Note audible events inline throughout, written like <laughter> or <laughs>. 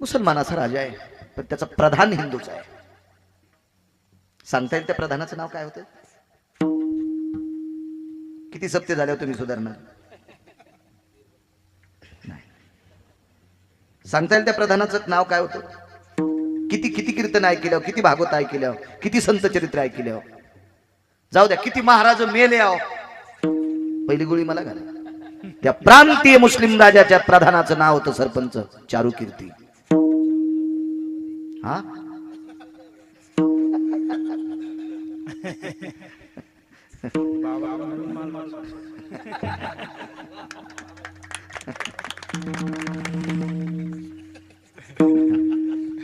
मुसलमानाचा राजा आहे पण त्याचा प्रधान हिंदूचा आहे. सांगता येईल त्या प्रधानाचं नाव काय होतं? किती सत्य झाले होते तुम्ही सुधारणा? सांगता येईल त्या प्रधानाचं नाव काय होतं? किती किती कीर्तन ऐकल्यावर हो, किती भागवत ऐकल्यावर हो, किती संत चरित्र ऐकल्यावर हो? जाऊ द्या किती महाराज मेले आहो पहिली गोळी मला घाला. त्या प्रांतीय मुस्लिम राजाच्या प्रधानाचं नाव होतं सरपंच चारू कीर्ती हा?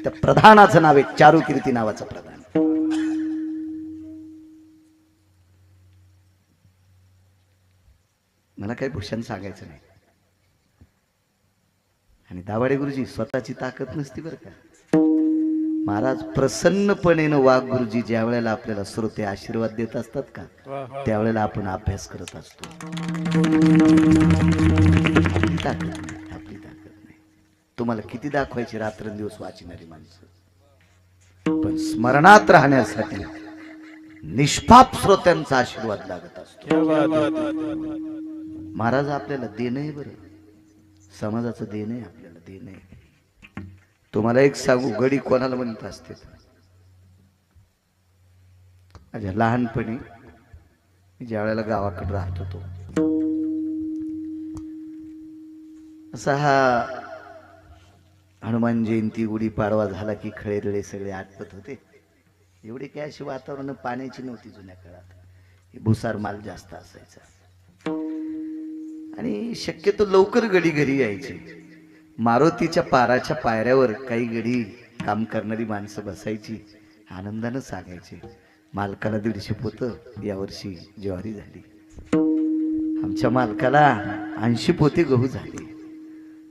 त्या प्रधानाचं नाव आहे चारुकीर्ती नावाचं प्रधान. मला काही भूषण सांगायचं नाही. आणि दाभाडे गुरुजी स्वतःची ताकद नसती बरं का? महाराज प्रसन्नपणेनं वाघ गुरुजी ज्या वेळेला आपल्याला श्रोते आशीर्वाद देत असतात का त्यावेळेला आपण अभ्यास करत असतो. आपली ताकद नाही आपली ताकद नाही. तुम्हाला किती दाखवायची रात्रंदिवस वाचणारी माणसं? पण स्मरणात राहण्यासाठी निष्पाप श्रोत्यांचा आशीर्वाद लागत असतो. महाराज आपल्याला देणं आहे बरं. समाजाचं देणं आहे आपल्याला देणं आहे. तुम्हाला एक सांगू गडी कोणाला म्हणत असते माझ्या लहानपणी मी ज्या वेळेला गावाकडे राहत होतो असा हा हनुमान जयंती गुढीपाडवा झाला की खळेरळे सगळे आटपत होते. एवढे काय अशी वातावरण पाण्याची नव्हती जुन्या काळात. भुसार माल जास्त असायचा. आणि शक्यतो लवकर गडी घरी यायची. मारुतीच्या पाराच्या पायऱ्यावर काही गडी काम करणारी माणसं बसायची आनंदानं सांगायचे मालकाला दीडशे पोतं यावर्षी ज्वारी झाली. आमच्या मालकाला ऐंशी पोते गहू झाले.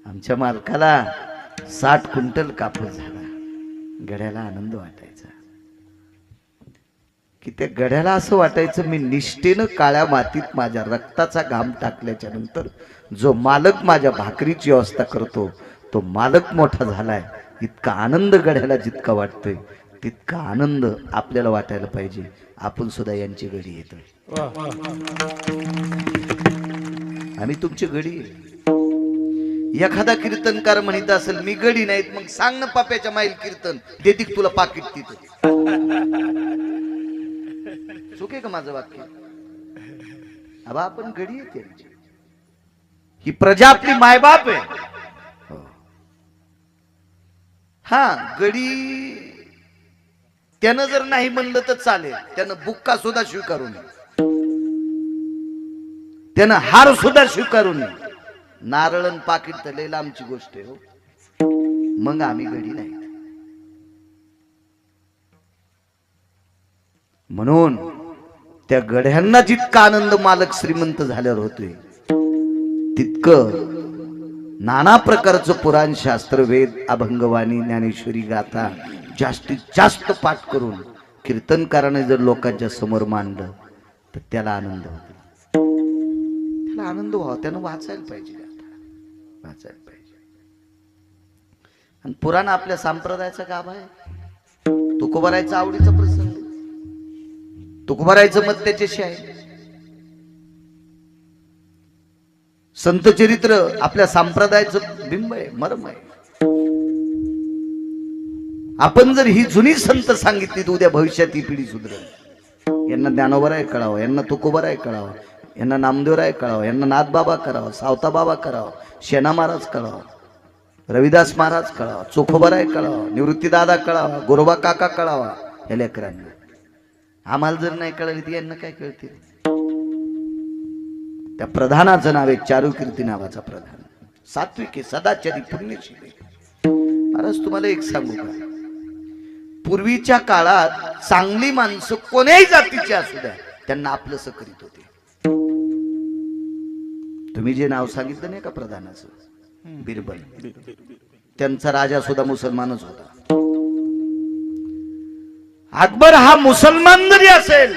आमच्या मालकाला साठ क्विंटल कापूस झाला. गड्याला आनंद वाटायचा. की त्या गड्याला असं वाटायचं मी निष्ठेनं काळ्या मातीत माझ्या रक्ताचा घाम टाकल्याच्या नंतर जो मालक माझ्या भाकरीची व्यवस्था करतो तो मालक मोठा झालाय. इतका आनंद गड्याला जितका वाटतोय तितका आनंद आपल्याला वाटायला पाहिजे. आपण सुद्धा यांची गडी येतोय. आम्ही तुमची गडी एखादा कीर्तनकार म्हणत असेल मी गडी नाहीत मग सांग ना पाप्याच्या माईल कीर्तन. देतील तुला पाकिट तिथं. चुके का माझं वाक्य? अबा आपण घडी येते ही प्रजा आपली मायबाप आहे. हो. हा. गडी त्यानं जर नाही म्हणलं तर चालेल. त्यानं बुक्का सुद्धा स्वीकारू नये. त्यानं हार सुद्धा स्वीकारू नये. नारळन पाकिट तर लय लांबची गोष्ट आहे हो. मग आम्ही घडी नाही म्हणून त्या गड्यांना जितका आनंद मालक श्रीमंत झाल्यावर होतोय तितकं नाना प्रकारचं पुराण शास्त्र वेद अभंगवाणी ज्ञानेश्वरी गाथा जास्तीत जास्त पाठ करून कीर्तनकाराने जर लोकांच्या समोर मांडलं तर त्याला आनंद होतो. त्याला आनंद व्हावा त्यानं वाचायला पाहिजे. वाचायला पाहिजे. आणि पुराण आपल्या संप्रदायाचा गाभा आहे. तुकोबरायचा आवडीचा प्रसंग तुकोबारायचं मत त्याच्याशी आहे. संत चरित्र आपल्या संप्रदायाचं बिंब आहे मर्म आहे. आपण जर ही जुनी संत सांगितली तर उद्या भविष्यात ही पिढी सुधरेल. यांना ज्ञानोबराय कळावं यांना तुकोबराय कळावं यांना नामदेवराय कळावं यांना नाथबाबा करावं सावता बाबा करावं शेना महाराज कळावं रविदास महाराज कळावा चोखोबराय कळावा निवृत्तीदादा कळावा गोरोबा काका कळावा या लेकरांना. आम्हाला जर नाही कळली ती यांना काय कळतील? त्या प्रधानाचं नाव आहे चारुकीर्ती नावाचा प्रधान. सात्विक आहे सदाचारी पुण्यशील आहे. महाराज तुम्हाला एक सांगू का? पूर्वीच्या काळात चांगली माणसं कोण्याही जातीची असू द्या त्यांना आपलं करीत होते. तुम्ही जे नाव सांगितलं नाही का प्रधानाचं? बिरबल. त्यांचा राजा सुद्धा मुसलमानच होता. अकबर हा मुसलमान जरी असेल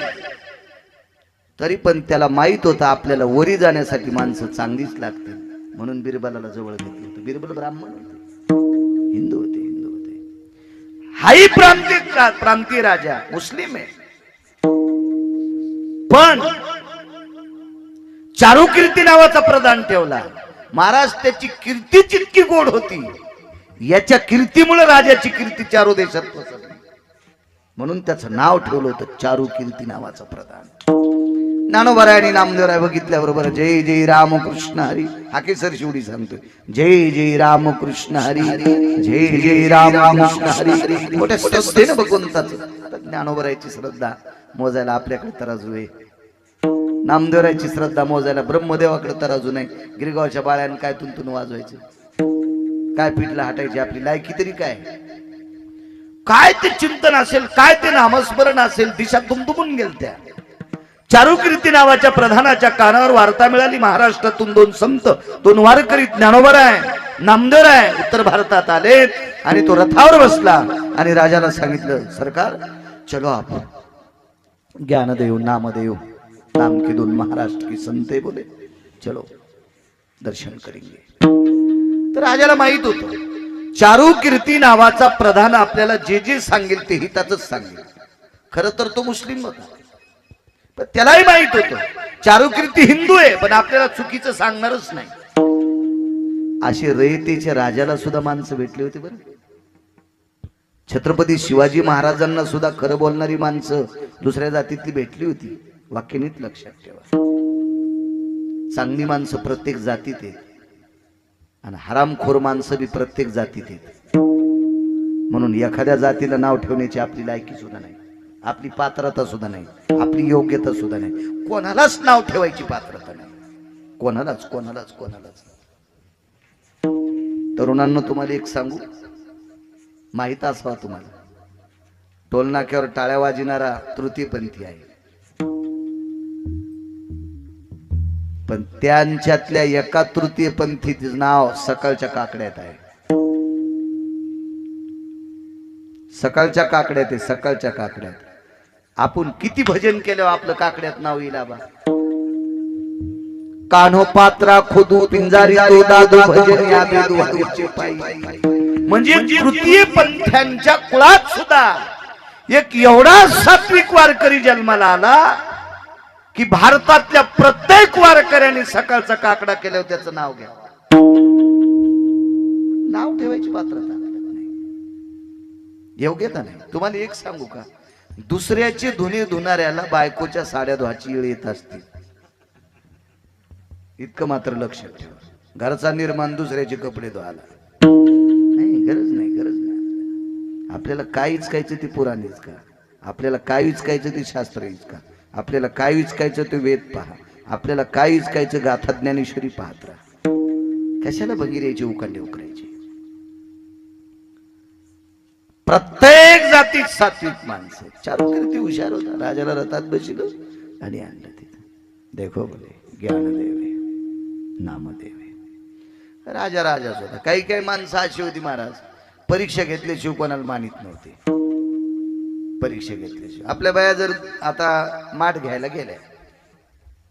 तरी पण त्याला माहीत होतं आपल्याला वरी जाण्यासाठी माणसं चांगलीच लागते म्हणून बिरबलाला जवळ घेतलं होतं. बिरबल ब्राह्मण होते. हिंदू होते हाही प्रांतिक प्रांतीय राजा मुस्लिम आहे. पण चारुकीर्ती नावाचा प्रधान ठेवला. महाराज त्याची कीर्ती जितकी गोड होती याच्या कीर्तीमुळे राजाची कीर्ती चारू देशात पसरली. म्हणून त्याचं नाव ठेवलं होतं चारू कीर्ती नावाचा प्रधान. ज्ञानोबराय आणि नामदेवराय बघितल्याबरोबर जय जय रामकृष्ण हरी. हाकेसर शिवडी सांगतोय. जय जय रामकृष्ण हरी. जय जय रामकृष्ण हरी. मोठ्या श्रद्धेनं भगवंताच. ज्ञानोबरायची श्रद्धा मोजायला आपल्याकडे तराजू आहे. नामदेवरायची श्रद्धा मोजायला ब्रह्मदेवाकडे तराजू नाही गिरगावच्या बाळ्यानं काय तुंतून वाजवायचं? काय पिठला हटायची आपली लायकी तरी काय? काय ते चिंतन असेल काय ते नामस्मरण असेल दिशा दुमदुमून गेल त्या चारुकीर्ती नावाच्या प्रधानाच्या कानावर वार्ता मिळाली महाराष्ट्रातून दोन संत दोन वारकरी ज्ञानोवर आहे नामदर आहे उत्तर भारतात आले आणि तो रथावर बसला आणि राजाला सांगितलं सरकार चलो आपण ज्ञानदेव नामदेव नाम के दोन महाराष्ट्र की संत बोले चलो दर्शन करेंगे. तर राजाला माहीत होतं चारू कीर्ती नावाचा प्रधान आपल्याला जे जे सांगेल तेही त्याच सांगेल. खर तर तो मुस्लिम होता. पण त्यालाही माहीत होत. चारू कीर्ती हिंदू आहे पण आपल्याला चुकीचं सांगणारच नाही. असे रयतेच्या राजाला सुद्धा माणसं भेटली होती बरं. छत्रपती शिवाजी महाराजांना सुद्धा खरं बोलणारी माणसं दुसऱ्या जातीतली भेटली होती. वाक्य नीट लक्षात ठेवा. चांगली माणसं प्रत्येक जातीत आहे आणि हरामखोर माणसं बी प्रत्येक जातीत आहेत. म्हणून एखाद्या जातीला नाव ठेवण्याची आपली लायकी सुद्धा नाही. आपली पात्रता सुद्धा नाही. आपली योग्यता सुद्धा नाही. कोणालाच नाव ठेवायची पात्रता नाही. कोणालाच कोणालाच कोणालाच. तरुणांना तुम्हाला एक सांगू? माहीत असावा तुम्हाला. टोलनाक्यावर टाळ्या वाजणारा तृतीयपंथी आहे. पण त्यांच्यातल्या एका तृतीयपंथीचं नाव सकाळच्या काकड्यात आहे. सकाळच्या काकड्यात आहे सकाळच्या काकड्यात. आपण किती भजन केलं आपलं काकड्यात नाव येईल आबा. कान्हो पात्रा खोदू पिंजारी तो दादू भजन या बेदू हरीचे पायी. म्हणजे तृतीय पंथ्यांच्या कुळात सुद्धा एक एवढा सात्विक वारकरी जन्माला आला की भारतातल्या प्रत्येक वारकऱ्याने सकाळचा काकडा केल्यावर त्याचं नाव घ्या. नाव ठेवायची पात्रता. योग्यता नाही. तुम्हाला एक सांगू का? दुसऱ्याचे धुनी धुणाऱ्याला बायकोच्या साड्या धुवाची येळ येत असते इतकं मात्र लक्षात ठेवा. घरचा निर्माण दुसऱ्याचे कपडे धुवायला. नाही गरज नाही गरज नाही. आपल्याला काहीच कायचं ते पुराणीच का आपल्याला काय इचकायचं ते शास्त्रीच का आपल्याला काय विचकायचं ते वेद पहा. आपल्याला काय विचकायचं गाथा ज्ञानेश्वरी पाहत राहा. कशाला बगिरेचे उकांडे उकरायची प्रत्येक जातीत सात्विक माणसं चारू कीर्ती हुशार होता. राजाला रथात बसिल आणि आणलं तिथं. देखो बोले ज्ञानदेवे नामदेवे. राजा राजाच होता. काही काही माणसं अशी होती महाराज. परीक्षा घेतल्याशिवाय कोणाला मानित नव्हते. परीक्षा घेतल्याशिवाय आपल्या बाया जर आता माठ घ्यायला गेल्या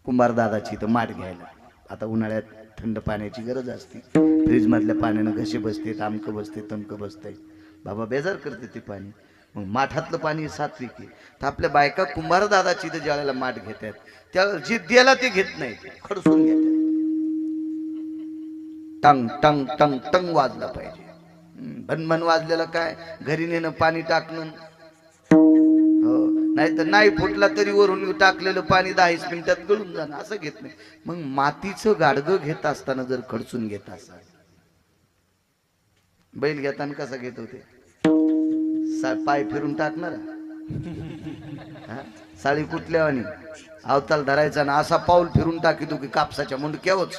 कुंभार दादाची तर माठ घ्यायला. आता उन्हाळ्यात थंड पाण्याची गरज असते. फ्रीज मधल्या पाण्यानं घसे बसते आमकं बसते तमकं बसते बाबा बेजार करते ते पाणी. मग माठातलं पाणी सात्विक आहे. तर आपल्या बायका कुंभार दादाची तर ज्यावेळेला माठ घेतात त्या जे द्यायला ते घेत नाही खडसून घेतात टंग टंग टंग टंग वाजला पाहिजे. भनभन वाजलेलं काय? घरी नेणं पाणी टाकणं नाही तर नाही फुटला तरी वरून टाकलेलं पाणी दहा मिनिटात गळून जाणं असं घेत नाही. मग मातीचं गाडगं घेत असताना जर खडचून घेत असाल बैल घेताना कसा घेत होते? पाय फिरून टाकणार? <laughs> साळी कुठल्यावानी अवताल धरायचा ना असा पाऊल फिरून टाकी की कापसाच्या मुंडक्यावच.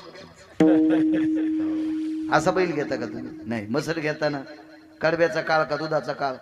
असा बैल घेता का तुम्ही? नाही मसल घेताना. कडब्याचा काळ का दुधाचा काळ?